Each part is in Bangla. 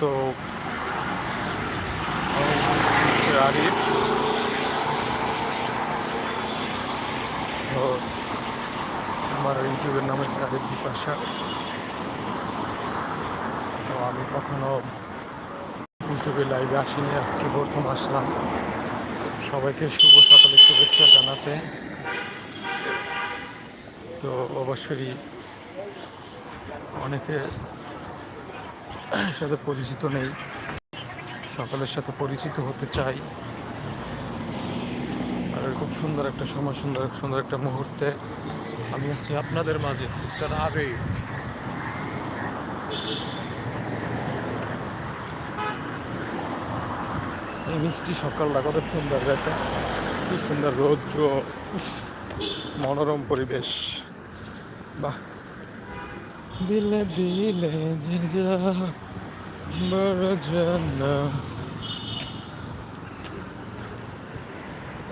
তো আরিফ। তো আমার ইউটিউবের নাম হচ্ছে আরিফ বিপাশা। তো আমি কখনো ইউটিউবে লাইভে আসিনি, আজকে প্রথম আসলাম। সবাইকে শুভ সকালে, শুভেচ্ছা জানাতে। তো অবশ্যই অনেকে সাথে পরিচিত নেই। সকলের সাথে পরিচিত হতে চাই। আর খুব সুন্দর একটা সময়, সুন্দর সুন্দর একটা মুহূর্তে আমি আছি আপনাদের মাঝে, মিস্টার আরিফ এই মিষ্টি সকালটা কত সুন্দর, দেখে। কি সুন্দর রৌদ্র, মনোরম পরিবেশ। বাহ। দিলে দিলে যে যা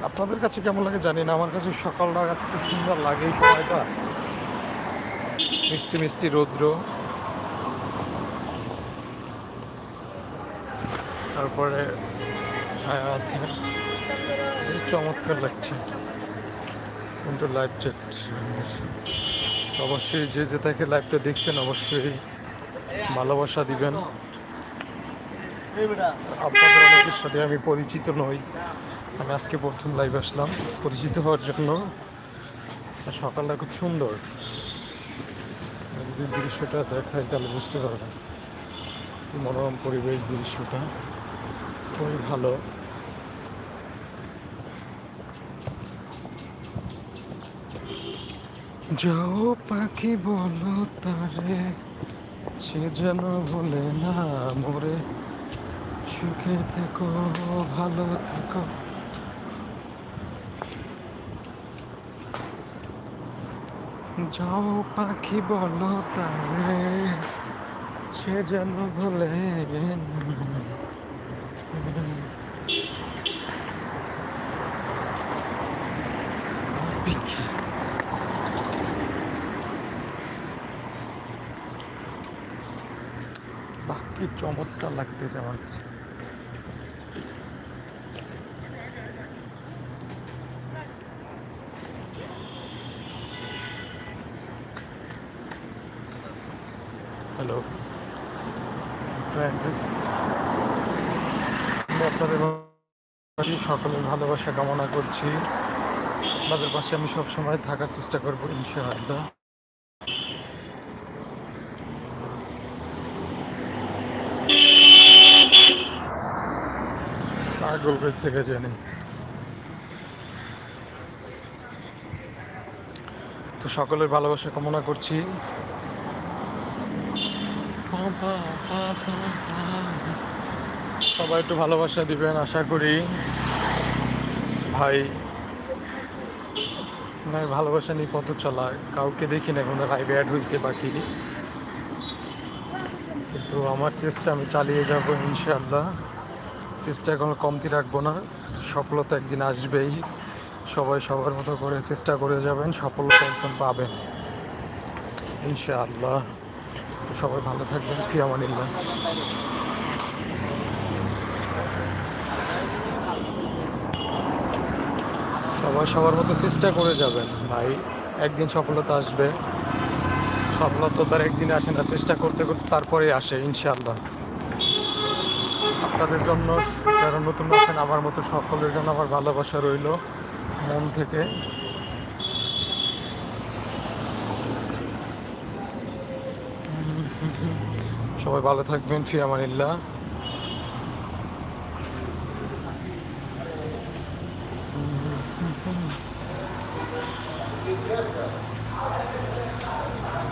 আপনাদের কাছে কেমন লাগে জানি না, আমার কাছে সকাল সকালটা এত সুন্দর লাগে এই সময়টা। মিষ্টি মিষ্টি রৌদ্র। তারপরে ছায়া আছে। চমৎকার লাগছে। কিন্তু লাইভ চ্যাট অবশ্যই যে যে তাকে লাইভটা দেখছেন, অবশ্যই ভালোবাসা দিবেন। আপনাদের অনেকের সাথে আমি পরিচিত নই। আমি আজকে প্রথম লাইভ আসলাম। পরিচিত হওয়ার জন্য সকালটা খুব সুন্দর। যদি দৃশ্যটা দেখাই, তাহলে বুঝতে পারবেন। মনোরম পরিবেশ দৃশ্যটা। খুবই ভালো। যাও পাখি বলো তারে, সে যেন বলে না মরে। সুখে থেকো, ভালো থেকো। যাও পাখি বলো তারে সে যেন বলে পাখি চমৎকার লাগতেছে আমার কাছে। হ্যালো। আপনাদের সকলের ভালোবাসা কামনা করছি। আপনাদের পাশে আমি সবসময় থাকার চেষ্টা করব ইনশাআল্লাহ। পাগল থেকে জানি। তো সকলের ভালোবাসা কামনা করছি। সবাই একটু ভালোবাসা দিবেন, আশা করি। ভাই ভাই, ভালোবাসা নিয়ে পথ চলা কাউকে দেখি না, কোনো লাইভে অ্যাড হয়েছে বাকি কিন্তু আমার চেষ্টা, আমি চালিয়ে যাব ইনশাআল্লাহ। চেষ্টা কোনো কমতি রাখব না। সফলতা একদিন আসবেই। সবাই সবার মতো করে চেষ্টা করে যাবেন, সফলতা একদম পাবেন। ইনশাআল্লাহ। তো সবাই ভালো থাকবেন ফিয়ামানিল্লাহ সবাই সবার মতো চেষ্টা করে যাবেন। ভাই, একদিন সফলতা আসবে। সফলতা তার একদিন আসে না, চেষ্টা করতে করতে তারপরে আসে, ইনশাআল্লাহ। আপনাদের জন্য, যারা নতুন আছেন, আমার মতো সকলের জন্য আমার ভালোবাসা রইল। মন থেকে সবাই ভালো থাকবেন ফি আমানিল্লাহ। যাও পাখি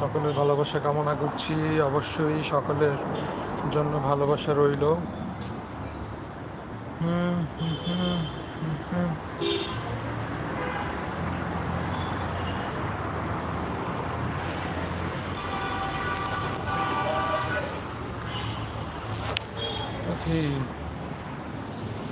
সকলের ভালোবাসা কামনা করছি অবশ্যই সকলের জন্য ভালোবাসা রইল। Okay.